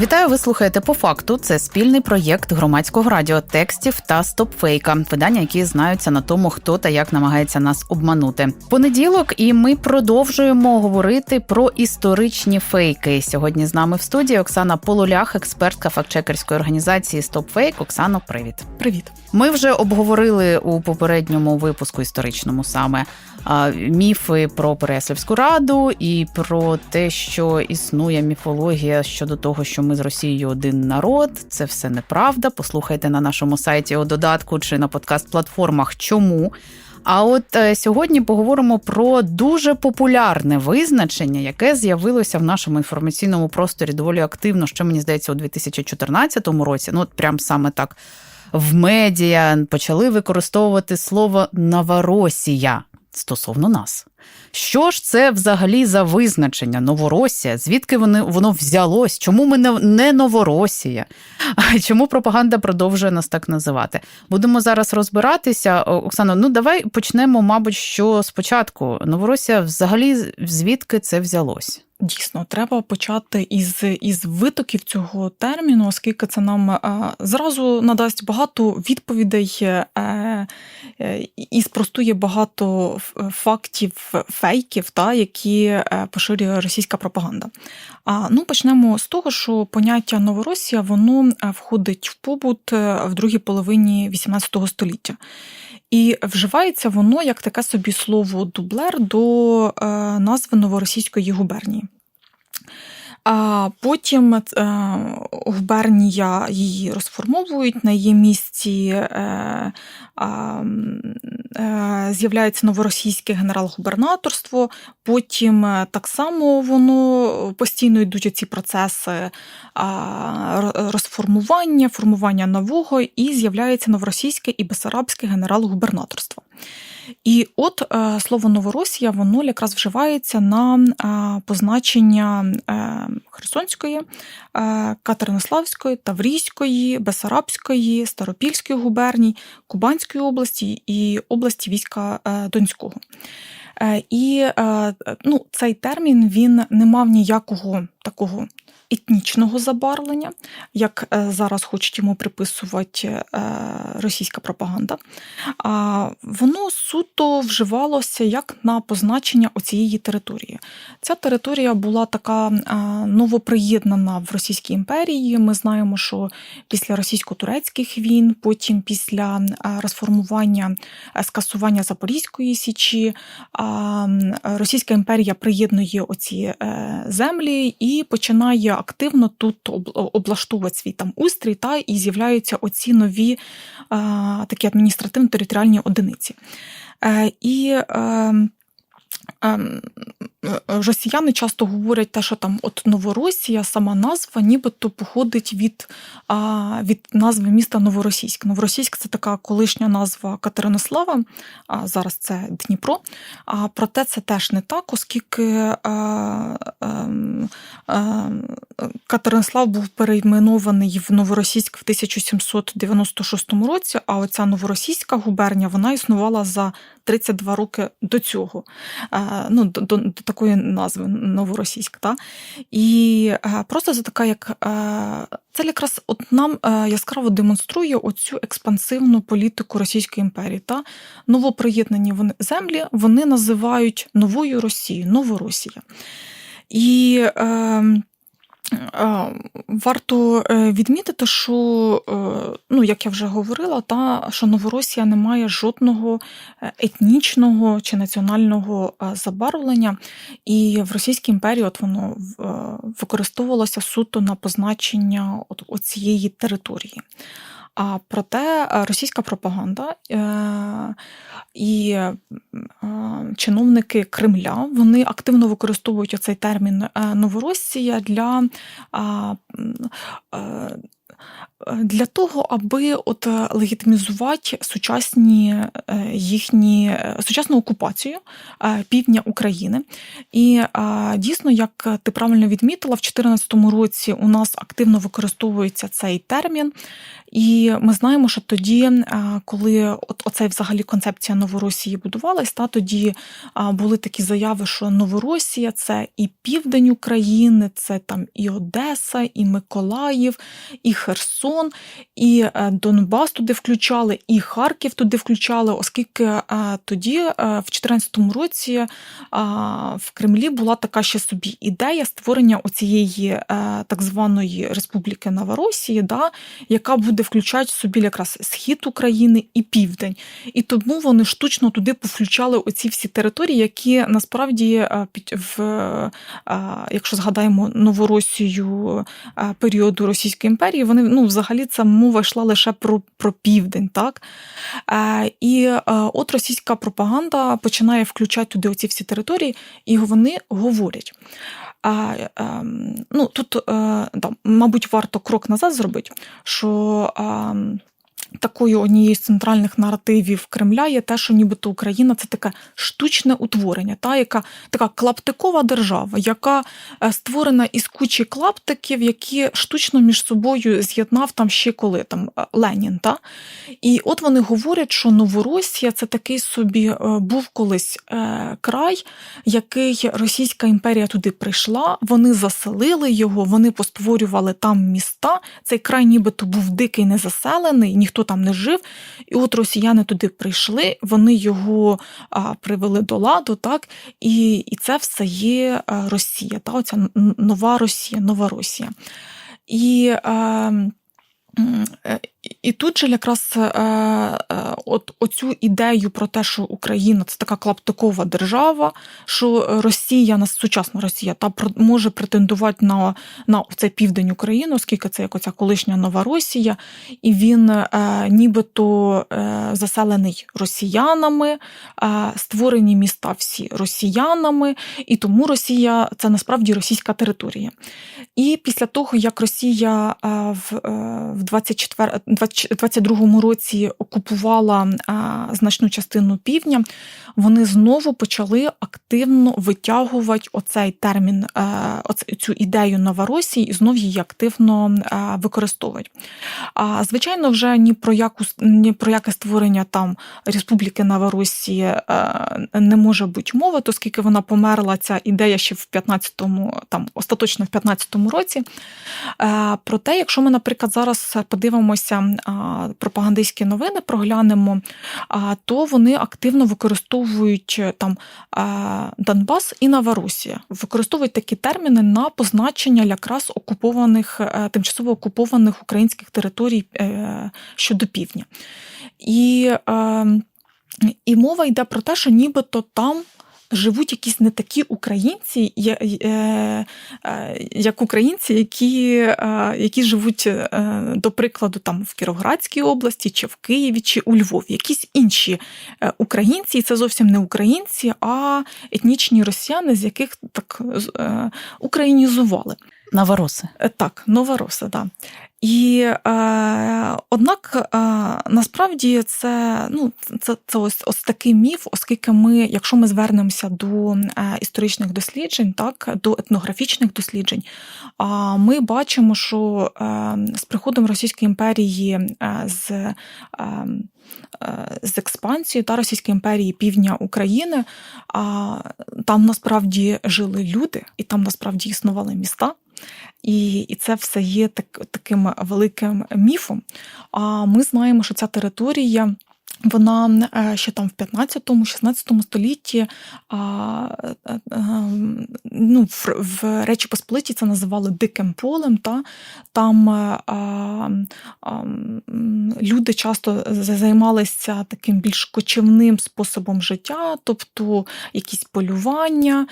Вітаю, ви слухаєте по факту. Це спільний проєкт громадського радіо текстів та стопфейка. Видання, які знаються на тому, хто та як намагається нас обманути. Понеділок, і ми продовжуємо говорити про історичні фейки. Сьогодні з нами в студії Оксана Полулях, експертка фактчекерської організації Стопфейк. Оксано, привіт. Привіт. Ми вже обговорили у попередньому випуску історичному саме міфи про Переяславську раду і про те, що існує міфологія щодо того, що ми з Росією один народ. Це все неправда. Послухайте на нашому сайті у додатку чи на подкаст-платформах. Чому? А от е, сьогодні поговоримо про дуже популярне визначення, яке з'явилося в нашому інформаційному просторі доволі активно, що мені здається, у 2014 році. Ну, от прям саме так в медіа почали використовувати слово Новоросія стосовно нас. Що ж це взагалі за визначення Новоросія? Звідки вони, воно взялось? Чому ми не, не Новоросія? Чому пропаганда продовжує нас так називати? Будемо зараз розбиратися. Оксано, ну давай почнемо, мабуть, що спочатку. Новоросія взагалі звідки це взялось? Дійсно, треба почати із із витоків цього терміну, оскільки це нам е, зразу надасть багато відповідей е, е, і спростує багато фактів, фейків, та, які е, поширює російська пропаганда. А ну почнемо з того, що поняття Новоросія воно е, входить в побут е, в другій половині XVIII століття. І вживається воно як таке собі слово дублер до назви новоросійської губернії. Потім е, губернія її розформовують, на її місці е, е, з'являється новоросійське генерал-губернаторство, потім так само воно постійно йдуть ці процеси розформування, формування нового, і з'являється новоросійське і бесарабське генерал-губернаторство. І от е, слово Новоросія воно якраз вживається на е, позначення е, Херсонської, Катеринославської, Таврійської, Бесарабської, Старопільської губерній, Кубанської області і області війська Донського. І ну, цей термін він не мав ніякого такого етнічного забарвлення, як е, зараз хочуть йому приписувати е, російська пропаганда, воно суто вживалося як на позначення оцієї території. Ця територія була така е, новоприєднана в Російській імперії. Ми знаємо, що після російсько-турецьких війн, потім після розформування скасування Запорізької січі, Російська імперія приєднує оці землі і починає активно тут облаштовують свій там устрій, та і з'являються оці нові такі адміністративно-територіальні одиниці. Е, і ем, Росіяни часто говорять, те, що там от Новоросія, сама назва, нібито походить від від назви міста Новоросійськ. Новоросійськ це така колишня назва Катеринослава, а зараз це Дніпро. А проте це теж не так, оскільки ем, Катеринослав був перейменований в Новоросійськ в 1796 році, а оця новоросійська губернія вона існувала за 32 роки до цього. ну, до, до, такої назви новоросійськ. Та? І просто за така, як це якраз от нам яскраво демонструє оцю експансивну політику Російської імперії. Та? Новоприєднані вони землі вони називають новою Росією, Новоросія. І е, Варто е, відмітити, що, е, ну, як я вже говорила, та, що Новоросія не має жодного е, етнічного чи національного забарвлення, і в Російській імперії от воно використовувалося суто на позначення от, цієї території. А проте російська пропаганда і чиновники Кремля вони активно використовують цей термін Новоросія для для того, аби от е, легітимізувати сучасні е, їхні е, сучасну окупацію е, півдня України. І е, дійсно, як ти правильно відмітила, в 2014 році у нас активно використовується цей термін. І ми знаємо, що тоді, е, коли от оцей взагалі концепція Новоросії будувалась, та тоді були такі заяви, що Новоросія це і південь України, це там і Одеса, і Миколаїв, і Херсон, і е, Донбас туди включали, і Харків туди включали, оскільки е, тоді, е, в 2014 році, в Кремлі була така ще собі ідея створення оцієї так званої Республіки Новоросії, да, яка буде включати собі якраз схід України і південь. І тому вони штучно туди повключали оці всі території, які насправді в якщо згадаємо Новоросію періоду Російської імперії, вони ну взагалі ця мова йшла лише про, про південь, так Е, і е, от російська пропаганда починає включати туди оці всі території, і вони говорять. Е, е, ну, тут, е, да, мабуть, варто крок назад зробити, що ем, такою однією з центральних наративів Кремля є те, що нібито Україна це таке штучне утворення, та, яка така клаптикова держава, яка е, створена із кучі клаптиків, які штучно між собою з'єднав там ще коли там е, Ленін. Та? І от вони говорять, що Новоросія це такий собі е, був колись край, який Російська імперія туди прийшла, вони заселили його, вони постворювали там міста. Цей край нібито був дикий, незаселений, ніхто там не жив. І от росіяни туди прийшли, вони його а, привели до ладу, так, і, і це все є а, Росія, та, оця нова Росія, нова Росія. І е, м, е, і тут же якраз е, е, от оцю ідею про те, що Україна це така клаптикова держава, що Росія, нас сучасна Росія, та може претендувати на, на цей південь України, оскільки це як оця колишня нова Росія, і він е, нібито е, заселений росіянами, е, створені міста всі росіянами, і тому Росія це насправді російська територія. І після того, як Росія е, в, е, в 24, 22 році окупувала значну частину півдня, вони знову почали активно витягувати оцей термін, е, цю ідею Новоросії і знов її активно е, використовують. А звичайно, вже ні про яку ні про яке створення там Республіки Новоросії е, не може бути мови, оскільки вона померла ця ідея ще в 15-му, там остаточно в 15-му році. Проте, якщо ми, наприклад, зараз подивимося пропагандистські новини, проглянемо, то вони активно використовують е, там Донбас і Новоросія, використовують такі терміни на позначення якраз окупованих, е, тимчасово окупованих українських територій е, щодо півдня. І, е, і мова йде про те, що нібито там. Живуть якісь не такі українці, я- е, е, як українці, які, е, які живуть, е, до прикладу, там в Кіровоградській області, чи в Києві, чи у Львові. Якісь інші е, українці, і це зовсім не українці, а етнічні росіяни, з яких так е, українізували. Новороси. Е, Так, новороси, да. І е, однак е, насправді це, ну, це, це ось, ось такий міф, оскільки ми, якщо ми звернемося до е, історичних досліджень, так, до етнографічних досліджень, а ми бачимо, що е, з приходом Російської імперії е, з, е, е, з експансією та Російської імперії півдня України, там насправді жили люди, і там насправді існували міста. І, і це все є так, таким великим міфом. А ми знаємо, що ця територія. Вона е, ще там в 15-16 столітті е, е, ну, в, Речі Посполиті це називали диким полем. Та? Там е, а, люди часто займалися таким більш кочівним способом життя, тобто якісь полювання,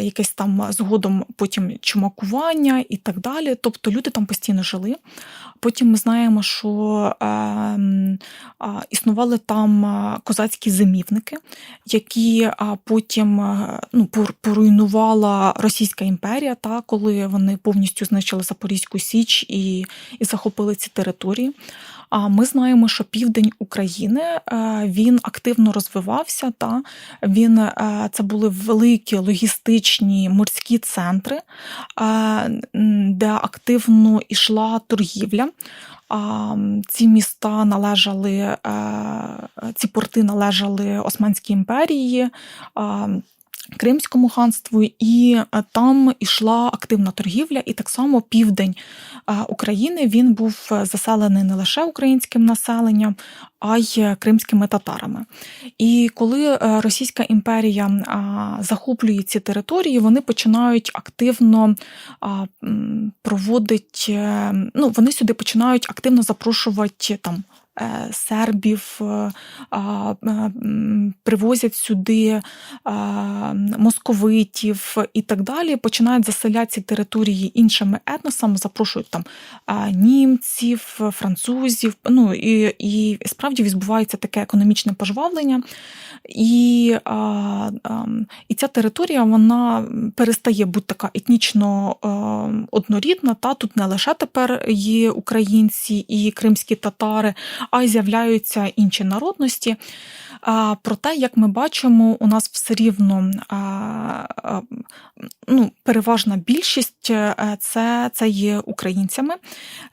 якесь там згодом потім чумакування і так далі. Тобто люди там постійно жили. Потім ми знаємо, що е, існували існували там козацькі зимівники, які потім ну, поруйнувала Російська імперія, та, коли вони повністю знищили Запорізьку Січ і, і захопили ці території. А ми знаємо, що південь України е, він активно розвивався. Та він е, це були великі логістичні морські центри, е, де активно йшла торгівля. Ці міста належали, е, ці порти належали Османській імперії. Кримському ханству, і е, там ішла активна торгівля, і так само південь е, України він був е, заселений не лише українським населенням, а й кримськими татарами. І коли Російська імперія захоплює ці території, вони починають активно е, ну вони сюди починають активно запрошувати там. Е, Сербів е, е, привозять сюди московитів і так далі, починають заселяти території іншими етносами, запрошують там німців, французів. Ну і, і справді відбувається таке економічне пожвавлення. І, і ця територія вона перестає бути така етнічно однорідна. Та тут не лише тепер є українці і кримські татари, а й з'являються інші народності. Проте, як ми бачимо, у нас все рівно ну, переважна більшість е, це, це є українцями.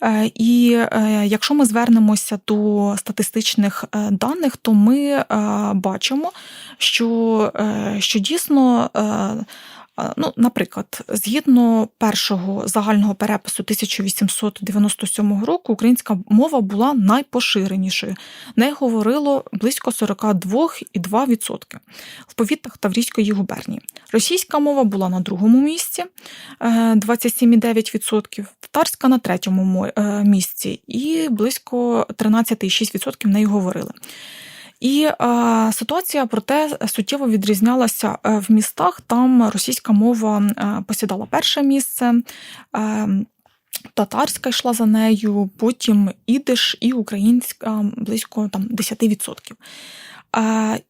Е, І е, якщо ми звернемося до статистичних даних, то ми бачимо, що, що дійсно. Е, е, Ну, наприклад, згідно першого загального перепису 1897 року, українська мова була найпоширенішою. Нею говорило близько 42,2% в повітах Таврійської губернії. Російська мова була на другому місці е, 27,9%, татарська на третьому е, місці, і близько 13,6% нею говорили. І е, ситуація проте суттєво відрізнялася е, в містах. Там російська мова е, посідала перше місце. Е, Татарська йшла за нею, потім ідиш і українська близько там 10%.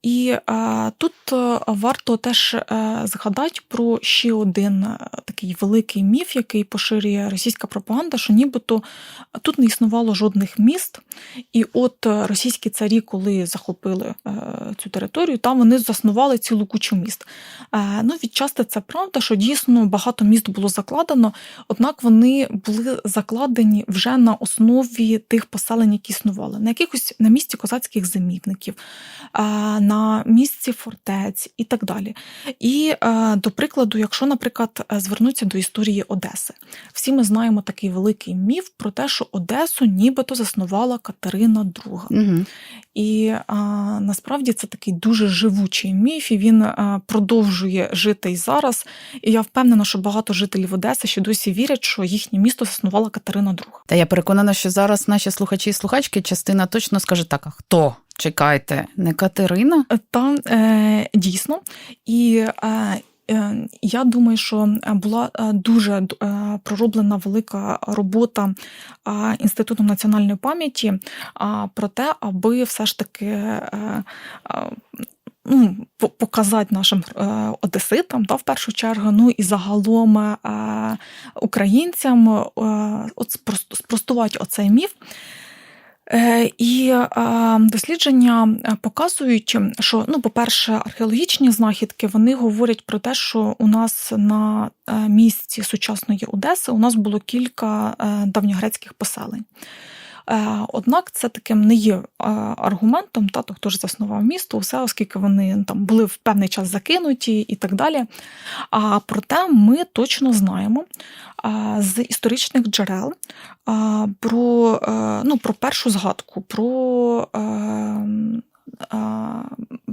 І тут е, варто теж е, згадати про ще один е, такий великий міф, який поширює російська пропаганда, що нібито тут не існувало жодних міст. І от російські царі, коли захопили цю територію, там вони заснували цілу кучу міст. Ну, відчасти це правда, що дійсно багато міст було закладено, однак вони були закладені вже на основі тих поселень, які існували, на якихось на місці козацьких зимівників, е, на місці фортець і так далі. І е, до прикладу, якщо, наприклад, е, звернутися до історії Одеси, всі ми знаємо такий великий міф про те, що Одесу нібито заснувала Катерина II. Угу. І а, насправді це такий дуже живучий міф, і він а, продовжує жити і зараз. І я впевнена, що багато жителів Одеси ще досі вірять, що їхнє місто заснувала Катерина II. Та я переконана, що зараз наші слухачі і слухачки частина точно скаже так: а хто? Чекайте, не Катерина? Та е, дійсно. І е, е, я думаю, що була е, дуже е, пророблена велика робота е, Інститутом національної пам'яті е, про те, аби все ж таки. е, е, Ну, показати нашим е, одеситам, та, в першу чергу, ну і загалом е, українцям е, от спростувати оцей міф. Е, І дослідження е, показують, що, ну, по-перше, археологічні знахідки вони говорять про те, що у нас на е, місці сучасної Одеси у нас було кілька давньогрецьких поселень. Е, Однак це таким не є е, аргументом, тато хто ж заснував місто, усе, оскільки вони там були в певний час закинуті і так далі. А проте ми точно знаємо з історичних джерел про, е, ну, про першу згадку, про. Е,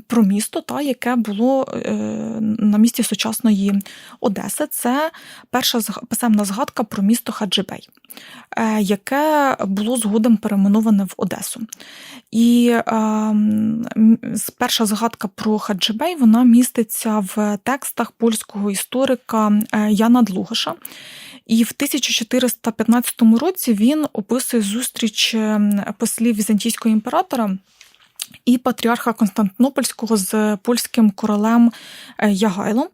Про місто, та, яке було е, на місці сучасної Одеси, це перша писемна згадка про місто Хаджибей, е, яке було згодом перейменоване в Одесу. І перша згадка про Хаджибей вона міститься в текстах польського історика Яна Длугаша. І в 1415 році він описує зустріч послів візантійського імператора і патріарха Константинопольського з польським королем е, Ягайлом.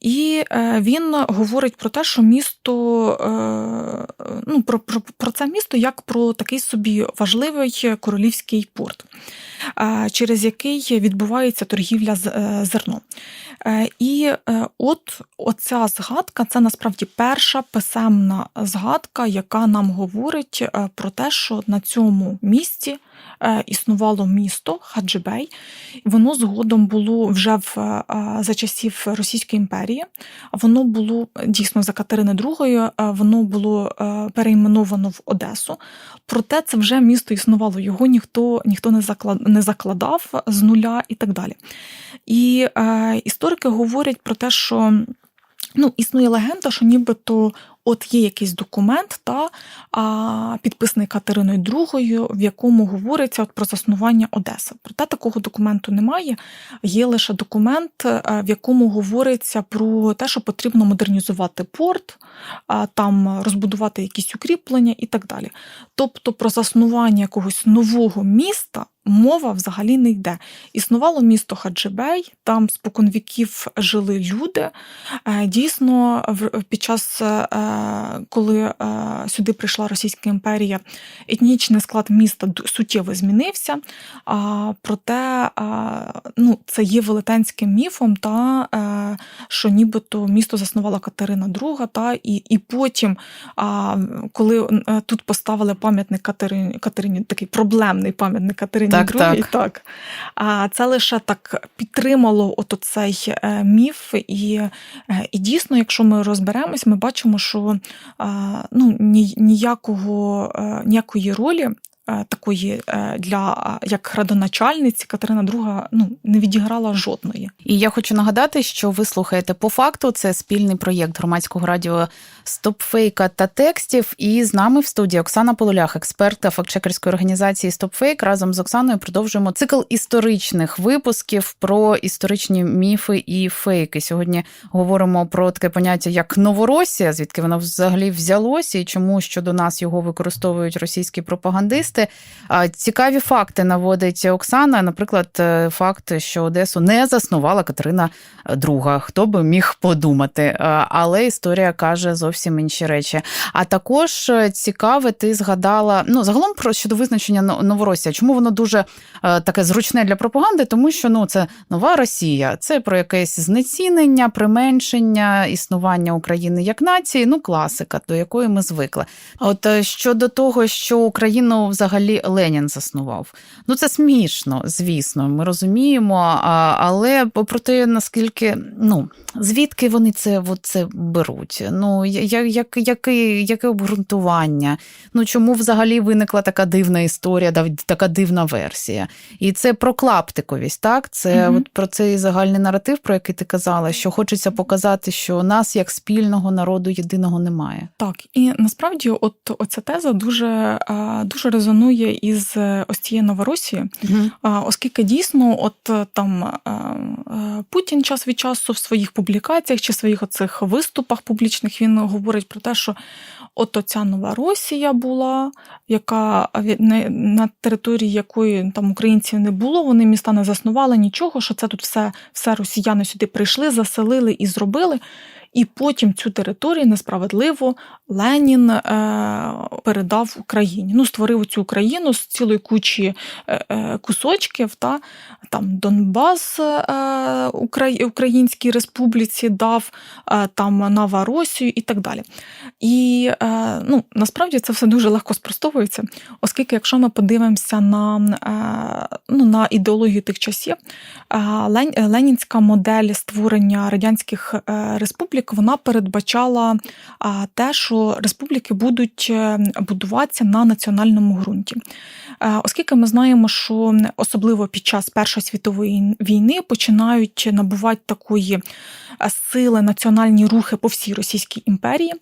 І е, він говорить про те, що місто е, ну, про, про, про це місто як про такий собі важливий королівський порт, через який відбувається торгівля з зерном. І от оця згадка це насправді перша писемна згадка, яка нам говорить про те, що на цьому місці існувало місто Хаджибей. Воно згодом було вже в, е, за часів Російської імперії. Воно було дійсно за Катерини II, е, воно було е, перейменовано в Одесу. Проте це вже місто існувало, його ніхто, ніхто не, заклад, не закладав з нуля і так далі. І е, історики говорять про те, що ну, існує легенда, що нібито от є якийсь документ, та, а, підписаний Катериною II, в якому говориться от про заснування Одеси. Проте такого документу немає. Є лише документ, е, в якому говориться про те, що потрібно модернізувати порт, а, там розбудувати якісь укріплення і так далі. Тобто про заснування якогось нового міста. Мова взагалі не йде. Існувало місто Хаджибей, там споконвіків жили люди. Е, Дійсно, під час, е, коли е, сюди прийшла Російська імперія, етнічний склад міста суттєво змінився. Проте ну, це є велетенським міфом, та, що нібито місто заснувала Катерина II, та, і, і потім, коли тут поставили пам'ятник Катерині, Катерині, такий проблемний пам'ятник Катерині Так, другий. так. так. А це лише так підтримало от оцей е, міф. І, е, і дійсно, якщо ми розберемось, ми бачимо, що ну, ні- ніякого, е, ніякої ролі. Е, Такої е, для як градоначальниці Катерина II ну, не відіграла жодної. І я хочу нагадати, що ви слухаєте по факту. Це спільний проєкт громадського радіо Стопфейка та текстів. І з нами в студії Оксана Полулях, експерта фактчекерської організації Стопфейк. Разом з Оксаною продовжуємо цикл історичних випусків про історичні міфи і фейки. Сьогодні говоримо про таке поняття як Новоросія, звідки воно взагалі взялося, і чому щодо нас його використовують російські пропагандисти. А, Цікаві факти наводить Оксана. Наприклад, е, факт, що Одесу не заснувала Катерина II. Хто би міг подумати? Е, Але історія каже зовсім інші речі. А також е, цікаве, ти згадала ну загалом про щодо визначення Но- Новоросія. Чому воно дуже е, таке зручне для пропаганди? Тому що ну це нова Росія, це про якесь знецінення, применшення існування України як нації. Ну класика, до якої ми звикли. От е, щодо того, що Україну взагалі Ленін заснував. Ну це смішно, звісно, ми розуміємо. Але про те, наскільки ну звідки вони це, от це беруть? Ну я- як, яке, яке обґрунтування? Ну чому взагалі виникла така дивна історія, така дивна версія? І це про клаптиковість, так? Це Мгм. от про цей загальний наратив, про який ти казала, що хочеться показати, що нас як спільного народу єдиного немає. Так, і насправді, от оця теза дуже, дуже резонує із е, ось цією Новоросією, А, Оскільки дійсно, от е, там е, Путін час від часу в своїх публікаціях чи своїх оцих виступах публічних він говорить про те, що от оця нова Росія була, яка на території якої там українців не було, вони міста не заснували нічого, що це тут все, все росіяни сюди прийшли, заселили і зробили. І потім цю територію несправедливо Ленін е, передав Україні. Ну, створив цю Україну з цілої кучі е, е, кусочків, та там Донбас е, Українській Республіці дав, е, там Новоросію і так далі. І е, ну, насправді це все дуже легко спростовується, оскільки, якщо ми подивимося на, е, ну, на ідеологію тих часів, е, Ленінська модель створення радянських е, республік вона передбачала те, що республіки будуть е, будуватися на національному ґрунті. Е, Оскільки ми знаємо, що особливо під час Першої світової війни починають набувати такої е, сили національні рухи по всій Російській імперії,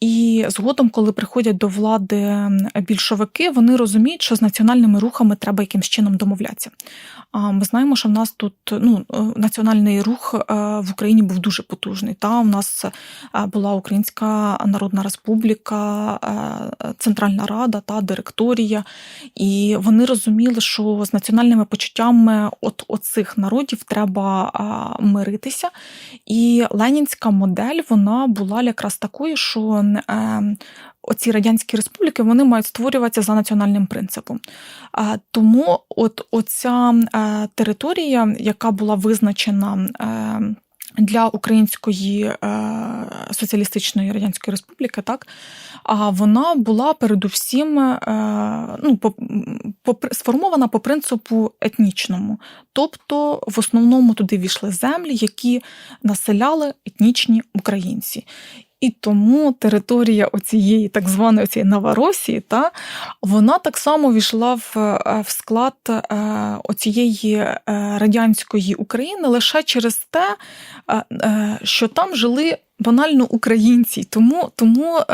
і згодом, коли приходять до влади більшовики, вони розуміють, що з національними рухами треба якимсь чином домовлятися. А Ми знаємо, що в нас тут ну, національний рух в Україні був дуже потужний. Та у нас нас е, була Українська Народна Республіка, е, Центральна Рада та директорія, і вони розуміли, що з національними почуттями от оцих народів треба миритися. І ленінська модель вона була якраз такою, що е, оці радянські республіки вони мають створюватися за національним принципом. Тому от оця е, територія, яка була визначена. Для Української е, соціалістичної радянської республіки, так а вона була передусім е, ну, по, по, сформована по принципу етнічному. Тобто, в основному туди війшли землі, які населяли етнічні українці. І тому територія оцієї так званої цієї Новоросії, та вона так само війшла в, е, в склад е, оцієї е, радянської України лише через те, що там жили банально українці. Тому, тому е,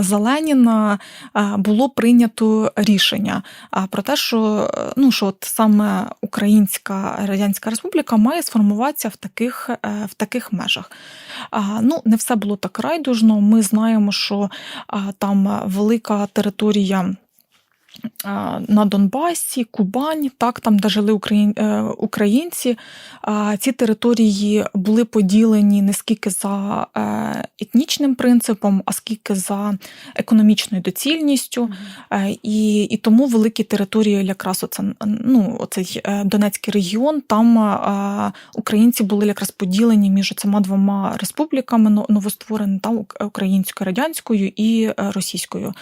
за Леніна е, було прийнято рішення е, про те, що, ну, що от саме Українська Радянська Республіка має сформуватися в таких, в таких межах. Ну, не все було так райдужно. Ми знаємо, що там велика територія. На Донбасі, Кубань, так, там, де жили е, українці, ці території були поділені не скільки за е, етнічним принципом, а скільки за економічною доцільністю. Е, І, і тому великі території, якраз оце, ну, оцей Донецький регіон, там українці були якраз поділені між цими двома республіками но- новоствореними, там українською радянською і російською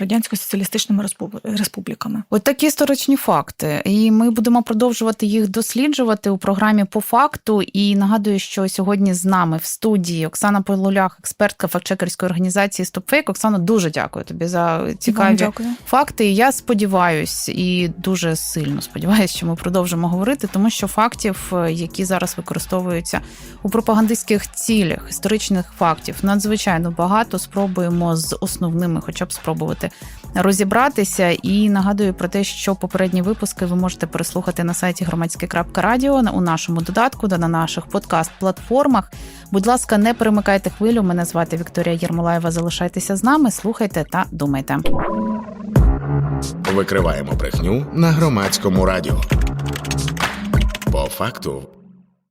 радянсько-соціалістичними респуб- республіками. От такі історичні факти, і ми будемо продовжувати їх досліджувати у програмі по факту. І нагадую, що сьогодні з нами в студії Оксана Полулях, експертка фактчекерської організації StopFake. Оксана, дуже дякую тобі за цікаві дякую. факти. І Я сподіваюсь, і дуже сильно сподіваюся, що ми продовжимо говорити, тому що фактів, е, які зараз використовуються у пропагандистських цілях, історичних фактів, надзвичайно багато. Спробуємо з основними, хоча б спробувати розібратися. І нагадую про те, що попередні випуски ви можете переслухати на сайті громадське.радіо у нашому додатку та на наших подкаст-платформах. Будь ласка, не перемикайте хвилю. Мене звати Вікторія Єрмолаєва. Залишайтеся з нами, слухайте та думайте. Викриваємо брехню на громадському радіо. По факту